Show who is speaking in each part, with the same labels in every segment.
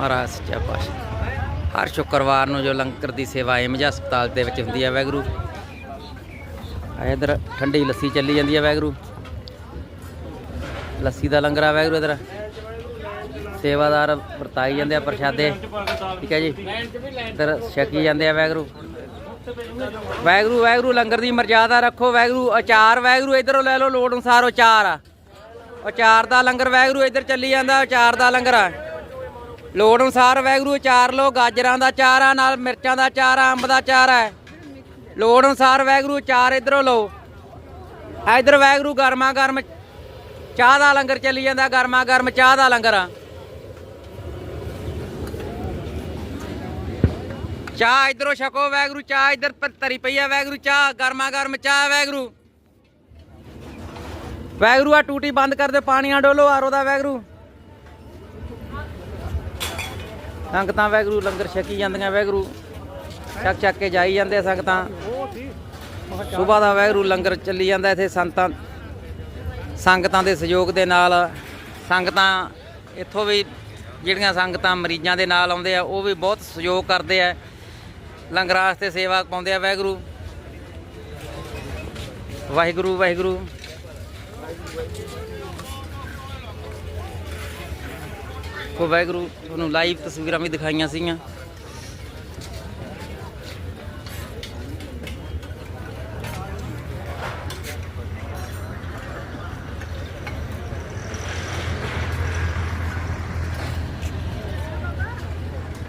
Speaker 1: ਮਹਾਰਾਜ ਸੱਚਾ ਪਾਤਸ਼ਾਹ। ਹਰ ਸ਼ੁੱਕਰਵਾਰ ਨੂੰ ਜੋ ਲੰਗਰ ਦੀ ਸੇਵਾ ਏਮਜ ਹਸਪਤਾਲ ਦੇ ਵਿੱਚ ਹੁੰਦੀ ਹੈ ਵੈਗਰੂ, ਆ ਇਧਰ ਠੰਡੀ ਲੱਸੀ ਚੱਲੀ ਜਾਂਦੀ ਹੈ ਵੈਗਰੂ। ਲੱਸੀ ਦਾ ਲੰਗਰ ਆ ਵੈਗਰੂ ਇਧਰ। ਸੇਵਾਦਾਰ ਵਰਤਾਈ ਜਾਂਦੇ ਆ ਪ੍ਰਸ਼ਾਦੇ। ਠੀਕ ਹੈ ਜੀ। ਇਧਰ ਛਕੀ ਜਾਂਦੇ ਆ ਵੈਗਰੂ। ਵੈਗਰੂ ਵੈਗਰੂ, ਲੰਗਰ ਦੀ ਮਰਜ਼ਾਦਾ ਰੱਖੋ ਵੈਗਰੂ। ਅਚਾਰ ਵੈਗਰੂ, ਇਧਰੋਂ ਲੈ ਲਓ ਲੋੜ ਅਨੁਸਾਰ ਅਚਾਰ ਆ। ਅਚਾਰ ਦਾ ਲੰਗਰ ਵੈਗਰੂ ਇੱਧਰ ਚੱਲੀ ਜਾਂਦਾ, ਅਚਾਰ ਦਾ ਲੰਗਰ ਆ। ਲੋੜ ਅਨੁਸਾਰ ਵੈਗਰੂ ਚਾਰ ਲੋ ਗਾਜਰਾਂ ਦਾ ਚਾਰ ਆ ਨਾਲ ਮਿਰਚਾਂ ਦਾ ਚਾਰ ਆ ਅੰਬ ਦਾ ਚਾਰ ਆ ਲੋੜ ਅਨੁਸਾਰ ਵੈਗਰੂ ਅਚਾਰ ਇਧਰੋਂ ਲਓ। ਇਧਰ ਵੈਗਰੂ ਗਰਮਾ ਗਰਮ ਚਾਹ ਦਾ ਲੰਗਰ ਚੱਲੀ ਜਾਂਦਾ ਗਰਮਾ ਗਰਮ ਚਾਹ ਦਾ ਲੰਗਰ ਆ। ਚਾਹ ਇਧਰੋਂ ਛਕੋ ਵੈਗਰੂ ਚਾਹ ਇਧਰ ਤਰੀ ਪਈ ਆ ਵੈਗਰੂ ਚਾਹ ਗਰਮਾ ਗਰਮ ਚਾਹ ਵੈਗਰੂ ਵੈਗਰੂ ਆ ਟੂਟੀ ਬੰਦ ਕਰ ਦੇ ਪਾਣੀਆਂ ਡੋਲੋ, ਆਰੋ ਦਾ ਵੈਗਰੂ ਸੰਗਤਾਂ ਵੈਗਰੂ ਲੰਗਰ ਛਕੀ ਜਾਂਦੀਆਂ ਵੈਗਰੂ ਛਕ ਛਕ ਕੇ ਜਾਈ ਜਾਂਦੇ ਆ ਸੰਗਤਾਂ। ਸਵੇਰ ਦਾ ਵੈਗਰੂ ਲੰਗਰ ਚੱਲੀ ਜਾਂਦਾ ਇੱਥੇ ਸੰਤਾਂ ਸੰਗਤਾਂ ਦੇ ਸਹਿਯੋਗ ਦੇ ਨਾਲ। ਸੰਗਤਾਂ ਇੱਥੋਂ ਵੀ ਜਿਹੜੀਆਂ ਸੰਗਤਾਂ ਮਰੀਜ਼ਾਂ ਦੇ ਨਾਲ ਆਉਂਦੇ ਆ, ਉਹ ਵੀ ਬਹੁਤ ਸਹਿਯੋਗ ਕਰਦੇ ਆ। ਲੰਗਰਾਂ ਵਾਸਤੇ ਸੇਵਾ ਪਾਉਂਦੇ ਆ ਵੈਗਰੂ ਵਾਹਿਗੁਰੂ ਵਾਹਿਗੁਰੂ। ਕੋ ਵੈਗਰੂ ਤੁਹਾਨੂੰ ਲਾਈਵ ਤਸਵੀਰਾਂ ਵੀ ਦਿਖਾਈਆਂ ਸੀਗੀਆਂ।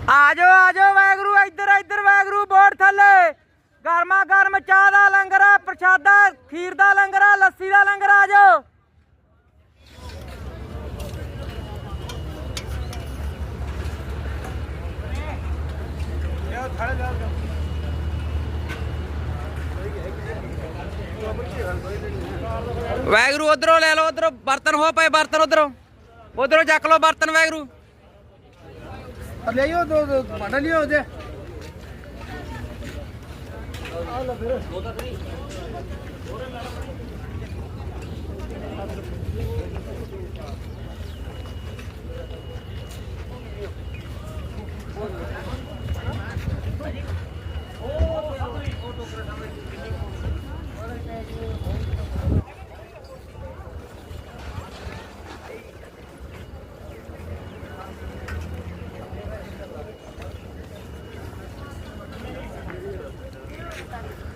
Speaker 1: ਆਜੋ ਆਜੋ ਵੈਗਰੂ ਇੱਧਰ ਇੱਧਰ ਵੈਗਰੂ ਬੋਰਡ ਥੱਲੇ। ਗਰਮਾ ਗਰਮ ਚਾਹ ਦਾ ਲੰਗਰ ਆ, ਪ੍ਰਸ਼ਾਦਾ, ਖੀਰ ਦਾ ਲੰਗਰ ਆ, ਲੱਸੀ ਦਾ ਲੰਗਰ ਆ, ਆਜੋ। ਵੈਗਰੂ ਉਧਰੋਂ ਲੈ ਲਓ, ਉਧਰੋਂ ਬਰਤਨ ਹੋ ਪਏ, ਬਰਤਨ ਉਧਰੋਂ। ਉਧਰੋਂ ਚੱਕ ਲਓ ਬਰਤਨ ਵੈਗਰੂ
Speaker 2: ਲਿਆਓ ਦੋ ਦੋ ਤਾਂ ਨਹੀਂ ਹੋਰ Thank you.